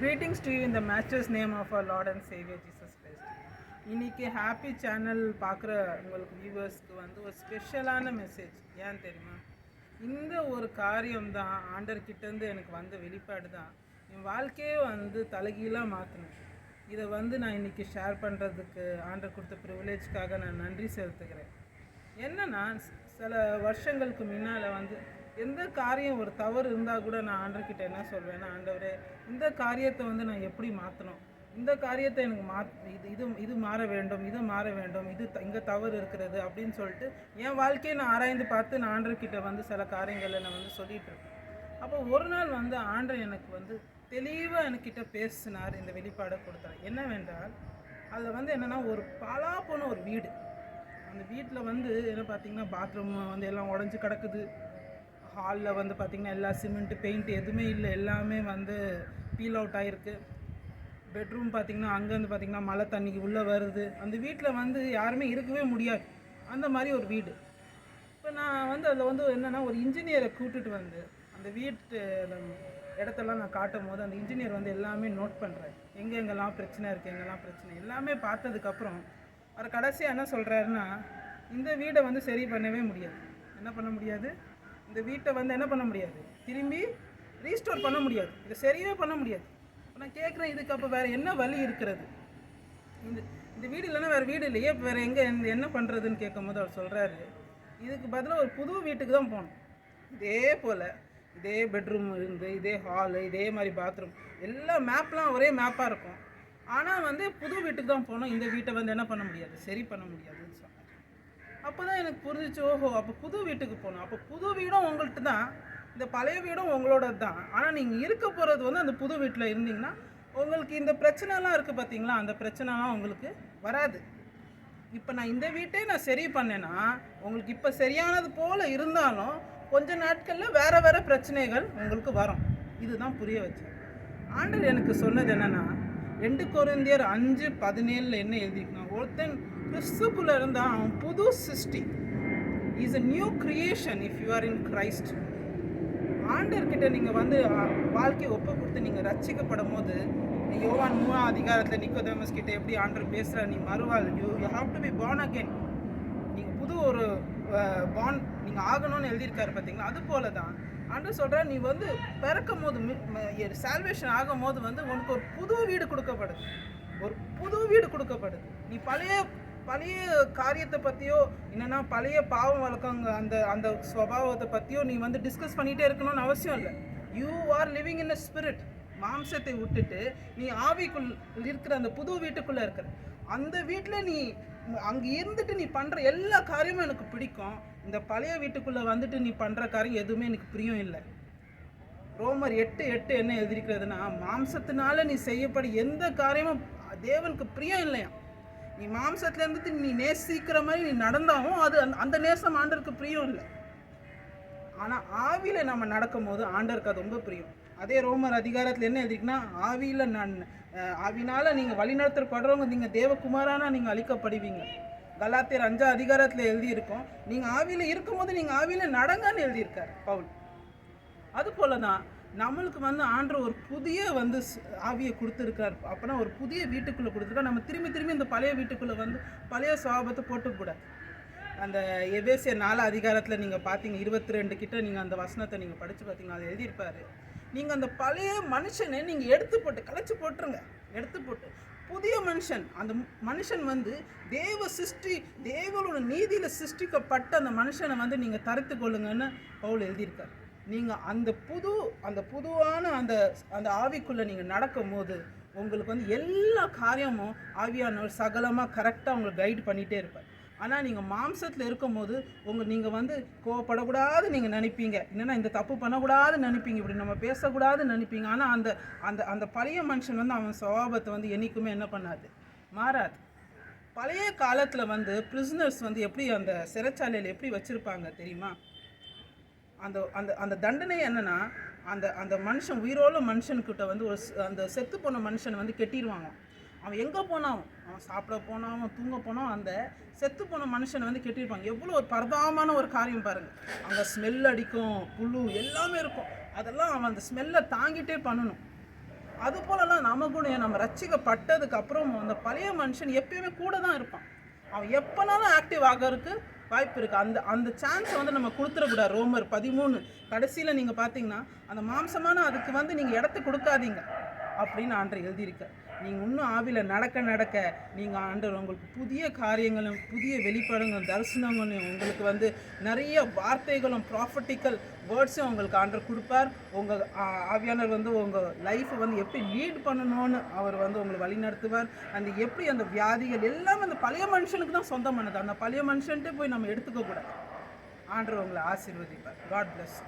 Greetings to you இந்த master's name of a lord and saviour Jesus Jesus இன்றைக்கி இன்னைக்கு happy channel பார்க்குற உங்களுக்கு வியூவர்ஸ்க்கு வந்து ஒரு ஸ்பெஷலான மெசேஜ் ஏன் தெரியுமா? இந்த ஒரு காரியம் தான் ஆண்டர்கிட்டேருந்து எனக்கு வந்த வெளிப்பாடு தான் என் வாழ்க்கையே வந்து தலைகீழாக மாற்றணும் இதை வந்து நான் இன்றைக்கி ஷேர் பண்ணுறதுக்கு ஆண்டர் கொடுத்த ப்ரிவிலேஜ்க்காக நான் நன்றி செலுத்துகிறேன். என்னன்னா சில வருஷங்களுக்கு முன்னால் வந்து எந்த காரியம் ஒரு தவறு இருந்தால் கூட நான் ஆண்டர்கிட்ட என்ன சொல்வேன்னா ஆண்டவரே இந்த காரியத்தை வந்து நான் எப்படி மாற்றணும் இந்த காரியத்தை எனக்கு மா இது இது இது மாற வேண்டும் இது மாற வேண்டும் இது த- தவறு இருக்கிறது அப்படின்னு சொல்லிட்டு என் வாழ்க்கையை நான் ஆராய்ந்து பார்த்து நான் ஆண்டர்கிட்ட வந்து சில காரியங்களை நான் வந்து சொல்லிட்டு இருக்கேன். அப்போ ஒரு நாள் வந்து ஆண்டர் எனக்கு வந்து தெளிவாக என்கிட்ட பேசினார் இந்த வெளிப்பாடை கொடுத்தார். என்னவென்றால் அதில் வந்து என்னென்னா ஒரு பலா போன ஒரு வீடு. அந்த வீட்டில் வந்து என்ன பார்த்தீங்கன்னா பாத்ரூம் வந்து எல்லாம் உடஞ்சி கிடக்குது. ஹாலில் வந்து பார்த்திங்கன்னா எல்லா சிமெண்ட்டு பெயிண்ட் எதுவுமே இல்லை. எல்லாமே வந்து பீல் அவுட் ஆகிருக்கு பெட்ரூம் பார்த்திங்கன்னா அங்கேருந்து பார்த்திங்கன்னா மழை தண்ணிக்கு உள்ளே வருது. அந்த வீட்டில் வந்து யாருமே இருக்கவே முடியாது. அந்த மாதிரி ஒரு வீடு. இப்போ நான் வந்து அதில் வந்து என்னென்னா ஒரு இன்ஜினியரை கூட்டுட்டு வந்து அந்த வீட்டு இடத்தெல்லாம் நான் காட்டும் போது அந்த இன்ஜினியர் வந்து எல்லாமே நோட் பண்ணுறேன் எங்கே எங்கெல்லாம் பிரச்சனை இருக்குது எங்கெல்லாம் பிரச்சனை. எல்லாமே பார்த்ததுக்கப்புறம் அவர் கடைசியாக என்ன சொல்கிறாருன்னா இந்த வீடை வந்து சரி பண்ணவே முடியாது. என்ன பண்ண முடியாது? இந்த வீட்டை வந்து என்ன பண்ண முடியாது? திரும்பி ரீஸ்டோர் பண்ண முடியாது. இதை சரியே பண்ண முடியாது. நான் கேட்குறேன் இதுக்கு அப்போ வேறு என்ன வழி இருக்கிறது? இந்த இந்த வீடு இல்லைன்னா வேறு வீடு இல்லையே இப்போ வேறு எங்கே என்ன பண்ணுறதுன்னு கேட்கும்போது அவர் சொல்கிறாரு இதுக்கு பதிலாக ஒரு புது வீட்டுக்கு தான் போகணும். இதே போல் இதே பெட்ரூம் இருந்து இதே ஹாலு இதே மாதிரி பாத்ரூம் எல்லா மேப்லாம் ஒரே மேப்பாக இருக்கும். ஆனால் வந்து புது வீட்டுக்கு தான் போகணும். இந்த வீட்டை வந்து என்ன பண்ண முடியாது? சரி பண்ண முடியாதுன்னு சொன்னாங்க அப்போ தான் எனக்கு புரிஞ்சிச்சு ஓஹோ அப்போ புது வீட்டுக்கு போகணும். அப்போ புது வீடும் உங்கள்கிட்ட தான். இந்த பழைய வீடும் உங்களோட தான். ஆனால் நீங்கள் இருக்க போகிறது வந்து அந்த புது வீட்டில் இருந்தீங்கன்னா உங்களுக்கு இந்த பிரச்சனைலாம் இருக்குது பார்த்தீங்களா அந்த பிரச்சனைலாம் உங்களுக்கு வராது. இப்போ நான் இந்த வீட்டே நான் சரி பண்ணேன்னா உங்களுக்கு இப்போ சரியானது போல் இருந்தாலும் கொஞ்ச நாட்களில் வேறு வேறு பிரச்சனைகள் உங்களுக்கு வரும். இதுதான் புரிய வச்சேன் ஆண்டர் எனக்கு சொன்னது என்னென்னா ரெண்டு கொரிந்தியர் அஞ்சு பதினேழில் என்ன எழுதிக்கணும் ஒருத்தன் கிறிஸ்துக்குள்ளே இருந்தால் அவன் புது சிருஷ்டி. Is a new creation if you are in Christ ஆண்டர்கிட்ட நீங்கள் வந்து வாழ்க்கையை ஒப்பு கொடுத்து நீங்கள் ரச்சிக்கப்படும் போது யோவான் மூவா அதிகாரத்தில் நிக்கோதேமஸ் கிட்ட எப்படி ஆண்டர் பேசுகிற நீ மறுவாள். You you have to be born again. நீங்கள் புது ஒரு பாண்ட் நீங்கள் ஆகணும்னு எழுதியிருக்காரு பார்த்தீங்களா அது போல தான் ஆண்டர் சொல்கிற நீ வந்து பிறக்கும் போது சால்வேஷன் ஆகும் போது வந்து உனக்கு ஒரு புது வீடு கொடுக்கப்படுது. ஒரு புது வீடு கொடுக்கப்படுது. நீ பழைய பழைய காரியத்தை பற்றியோ என்னென்னா பழைய பாவம் வழக்கங்க அந்த அந்த ஸ்வபாவத்தை பற்றியோ நீ வந்து டிஸ்கஸ் பண்ணிகிட்டே இருக்கணும்னு அவசியம் இல்லை. You are living in a spirit மாம்சத்தை விட்டுட்டு நீ ஆவிக்குள் இருக்கிற அந்த புது வீட்டுக்குள்ளே இருக்கிற அந்த வீட்டில் நீ அங்கே இருந்துட்டு நீ பண்ணுற எல்லா காரியமும் எனக்கு பிடிக்கும். இந்த பழைய வீட்டுக்குள்ளே வந்துட்டு நீ பண்ணுற காரியம் எதுவுமே எனக்கு பிரியம் இல்லை. ரோமர் எட்டு எட்டு என்ன எழுதியிருக்கிறதுனா மாம்சத்தினால நீ செய்யப்படும் எந்த காரியமும் தேவனுக்கு பிரியம் இல்லையா நீ மாம்சத்துல இருந்துட்டு நீ நேசிக்கிற மாதிரி நீ நடந்தாலும் அது அந்த- அந்த நேசம் ஆண்டருக்கு பிரியம் இல்லை. ஆனால் ஆவியில் நம்ம நடக்கும்போது ஆண்டருக்கு அது ரொம்ப பிரியம். அதே ரோமர் அதிகாரத்தில் என்ன எழுதிருக்குன்னா ஆவியில் நான் ஆவினால் ஆவினால நீங்கள் வழிநடத்தப்படுறவங்க நீங்கள் தேவகுமாரானா நீங்கள் அழிக்கப்படுவீங்க. கலாத்தியர் அஞ்சா அதிகாரத்தில் எழுதியிருக்கோம் நீங்கள் ஆவியில் இருக்கும்போது நீங்கள் ஆவியில் நடங்கன்னு எழுதியிருக்காரு பவுல். அது போல தான் நம்மளுக்கு வந்து ஆண்டு ஒரு புதிய வந்து ஸ்- ஆவியை கொடுத்துருக்கார் அப்போனா ஒரு புதிய வீட்டுக்குள்ளே கொடுத்துருக்கா. நம்ம திரும்பி திரும்பி இந்த பழைய வீட்டுக்குள்ளே வந்து பழைய சுவாபத்தை போட்டுக்கூடாது அந்த எபேசிய நாலு அதிகாரத்தில் நீங்கள் பார்த்தீங்க இருபத்தி ரெண்டு கிட்ட நீங்கள் அந்த வசனத்தை நீங்கள் படித்து பார்த்தீங்கன்னா அதை எழுதியிருப்பாரு. நீங்கள் அந்த பழைய மனுஷனை நீங்கள் எடுத்து போட்டு கலைச்சி போட்டுருங்க. எடுத்து போட்டு. புதிய மனுஷன் அந்த மனுஷன் வந்து தேவ சிருஷ்டி தேவனோட நீதியில் சிருஷ்டிக்கப்பட்ட அந்த மனுஷனை வந்து நீங்கள் தரித்து கொள்ளுங்கன்னு பவுல் எழுதியிருக்காரு. நீங்கள் அந்த புது அந்த புதுவான அந்த அந்த ஆவிக்குள்ளே நீங்கள் நடக்கும்போது உங்களுக்கு வந்து எல்லா காரியமும் ஆவியானவர் சகலமாக கரெக்டாக உங்களுக்கு கைடு பண்ணிகிட்டே இருப்பார். ஆனால் நீங்கள் மாம்சத்தில் இருக்கும்போது உங்கள் நீங்கள் வந்து கோவப்படக்கூடாது நீங்கள் நினைப்பீங்க. என்னென்னா இந்த தப்பு பண்ணக்கூடாதுன்னு நினைப்பீங்க. இப்படி நம்ம பேசக்கூடாதுன்னு நினைப்பீங்க. ஆனால் அந்த அந்த அந்த பழைய மனுஷன் வந்து அவன் சுவாபத்தை வந்து என்றைக்குமே என்ன பண்ணாது. மாறாது. பழைய காலத்தில் வந்து பிரிசனர்ஸ் வந்து எப்படி அந்த சிறைச்சாலையில் எப்படி வச்சுருப்பாங்க தெரியுமா? அந்த அந்த அந்த தண்டனை என்னன்னா அந்த அந்த மனுஷன் உயிரோல மனுஷன்கிட்ட வந்து ஒரு அந்த செத்து போன மனுஷன் வந்து கெட்டிடுவாங்க அவன் எங்கே போனாலும் அவன் சாப்பிட போனான் அவன் தூங்க போனான் அந்த செத்து போன மனுஷனை வந்து கெட்டிருப்பாங்க. எவ்வளோ ஒரு பரதாமான ஒரு காரியம் பாருங்கள் அங்கே ஸ்மெல் அடிக்கும் புழு எல்லாமே இருக்கும். அதெல்லாம் அவன் அந்த ஸ்மெல்லை தாங்கிட்டே பண்ணணும். அது போலலாம் நமக்குடைய நம்ம ரட்சிக்கப்பட்டதுக்கு அப்புறம் அந்த பழைய மனுஷன் எப்பயுமே கூட தான் இருப்பான். அவன் எப்போனாலும் ஆக்டிவ் ஆகிறதுக்கு வாய்ப்பு இருக்குது அந்த அந்த சான்ஸை வந்து நம்ம கொடுத்துடக்கூடாது ரோமர் பதிமூணு. கடைசியில் நீங்கள் பார்த்தீங்கன்னா அந்த மாம்சமான அதுக்கு வந்து நீங்கள் இடத்த கொடுக்காதீங்க. அப்படின்னு ஆண்டர் எழுதியிருக்கேன் நீங்கள் இன்னும் ஆவியில் நடக்க நடக்க நீங்கள் ஆண்டவர் உங்களுக்கு புதிய காரியங்களும் புதிய வெளிப்பாடுகளும் தரிசனங்களும் உங்களுக்கு வந்து நிறைய வார்த்தைகளும் ப்ராஃபட்டிக்கல் வேர்ட்ஸும் உங்களுக்கு ஆண்டர் கொடுப்பார். உங்கள் ஆவியானவர் வந்து உங்கள் லைஃப்பை வந்து எப்படி லீட் பண்ணணும்னு அவர் வந்து உங்களை வழி நடத்துவார். அந்த எப்படி அந்த வியாதிகள் எல்லாமே அந்த பழைய மனுஷனுக்கு தான் சொந்தமானது. அந்த பழைய மனுஷன்ட்டே போய் நம்ம எடுத்துக்கக்கூடாது ஆண்டவர் உங்களை ஆசீர்வதிப்பார். God plus